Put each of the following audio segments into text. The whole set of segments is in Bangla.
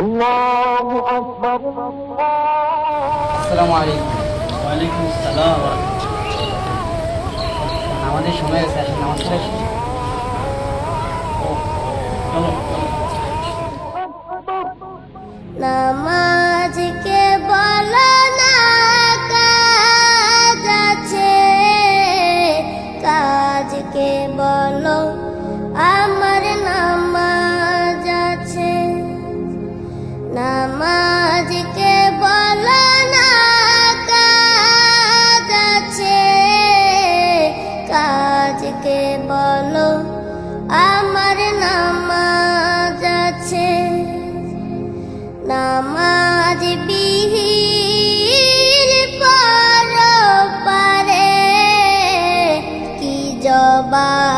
আসসালামু আলাইকুম। বলো না কাজ আছে। কাজকে বলো আমার নাম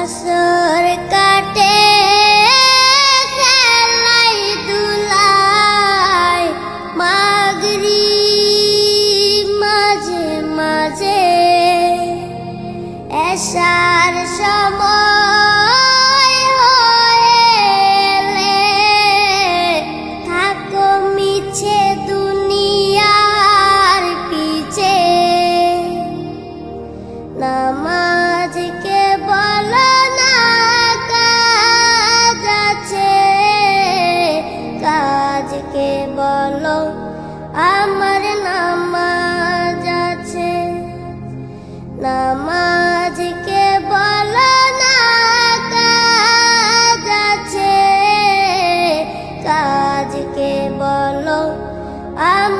আসর কাটে খেলাই দুলাই মাগরি মাঝে মাঝে এসার আমার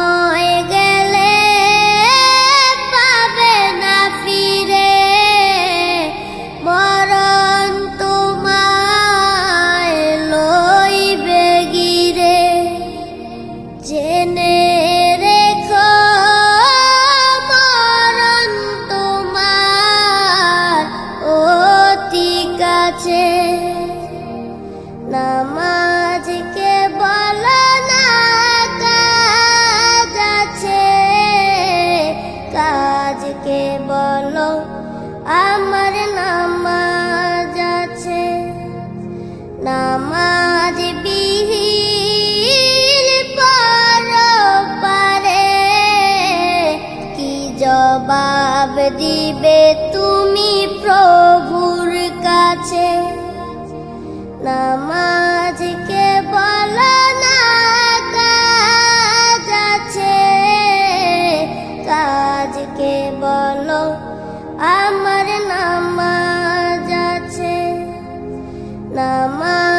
নামাজ পর কি জবাব দিবে তুমি প্রভুর কাছে? নামাজকে mama.